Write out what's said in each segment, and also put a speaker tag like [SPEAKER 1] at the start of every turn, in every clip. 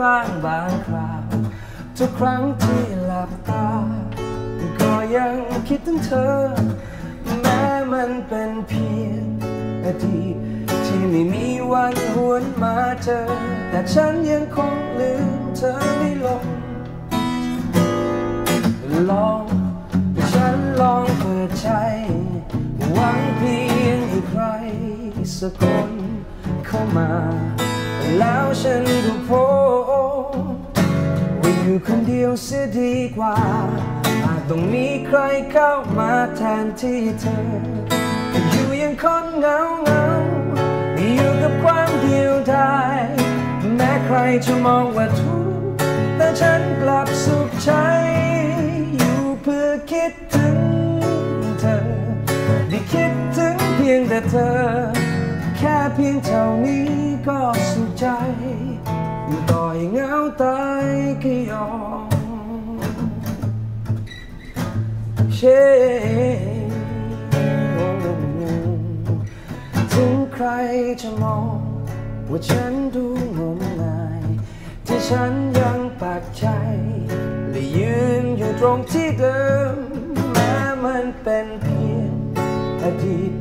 [SPEAKER 1] บ้างบางคราวทุกครั้งที่หลับตา ก็ยังคิดถึงเธอ แม้มันเป็นเพียงอดีตที่ไม่มีวันหวนมาเจอ แต่ฉันยังคงลืมเธอไม่ลง ลองฉันลองเปิดใจหวังเพียงให้ใครสักคนเข้ามา แล้วฉันก็พบ คนเดียวเสียดีกว่า อาจต้องมีใครเข้ามาแทนที่เธอ อยู่อยังคนเหงาเหงาอยู่กับความเดียวดายแม้ใครจะมองว่าทุกข์แต่ฉันกลับสุขใจอยู่เพื่อคิดถึงเธอได้คิดถึงเพียงแต่เธอ แค่เพียงเท่านี้ก็สุขใจต่ อยเงาตายก็ยอมเชถึงใครจะมอง ว่าฉันดูงมงาย ที่ฉันยังปักใจ และยืนอยู่ตรงที่เดิม แม้มันเป็นเพียงอดีต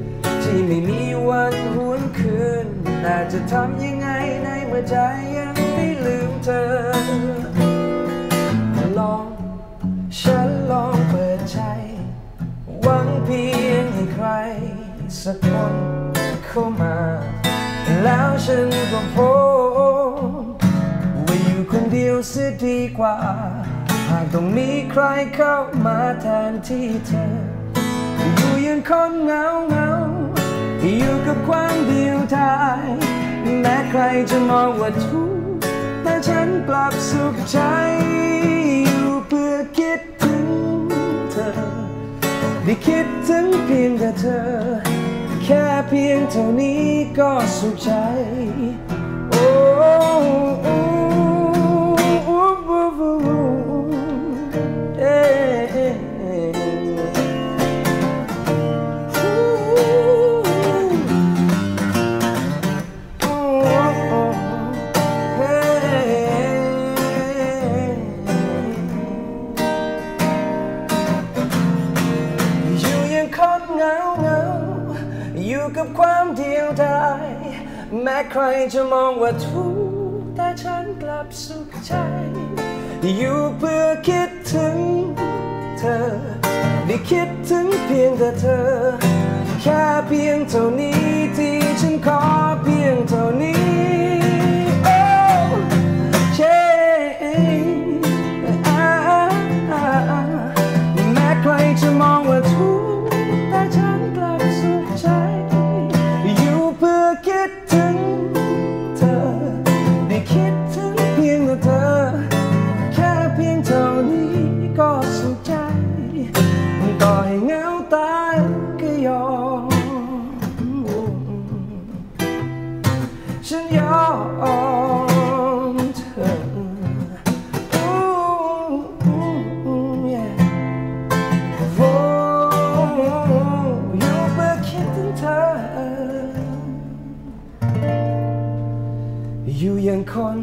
[SPEAKER 1] ที่ไม่มีวันหวนคืนแต่จะทำยังไงในเมื่อใจยัง สักคนเข้ามา แล้วฉันก็พบว่าอยู่คนเดียวเสียดีกว่า หากต้องมีใครเข้ามาแทนที่เธอ อยู่ยังคนเงาเงาอยู่กับความเดียวดายแม้ใครจะมองว่าทุกข์แต่ฉันกลับสุขใจ เท่านี้ก็สุขใจ โอ้ อยู่กับความเดียวดายแม้ใครจะมองว่าทุกข์แต่ฉันกลับสุขใจ อยู่เพื่อคิดถึงเธอ ได้คิดถึงเพียงแต่เธอ แค่เพียงเท่านี้ที่ฉันขอเพียงเท่านี้ อยู่อย่างคน